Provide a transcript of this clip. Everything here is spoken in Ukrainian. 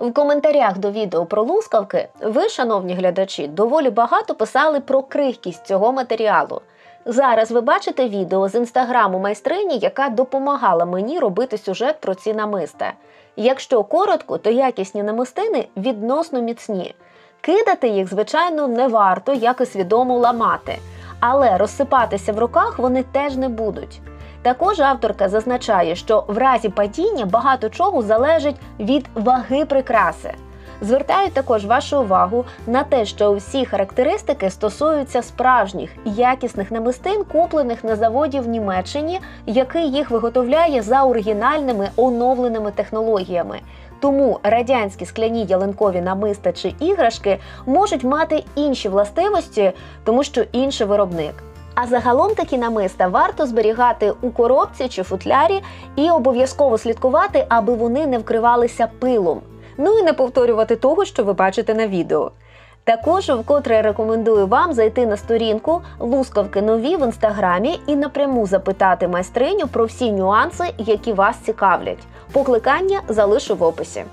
В коментарях до відео про лускавки ви, шановні глядачі, доволі багато писали про крихкість цього матеріалу. Зараз ви бачите відео з інстаграму майстрині, яка допомагала мені робити сюжет про ці намиста. Якщо коротко, то якісні намистини відносно міцні. Кидати їх, звичайно, не варто, як і свідомо ламати, але розсипатися в руках вони теж не будуть. Також авторка зазначає, що в разі падіння багато чого залежить від ваги прикраси. Звертаю також вашу увагу на те, що всі характеристики стосуються справжніх якісних намистин, куплених на заводі в Німеччині, який їх виготовляє за оригінальними оновленими технологіями. Тому радянські скляні ялинкові намиста чи іграшки можуть мати інші властивості, тому що інший виробник. А загалом такі намиста варто зберігати у коробці чи футлярі і обов'язково слідкувати, аби вони не вкривалися пилом. Ну і не повторювати того, що ви бачите на відео. Також вкотре рекомендую вам зайти на сторінку Лускавки нові в інстаграмі і напряму запитати майстриню про всі нюанси, які вас цікавлять. Покликання залишу в описі.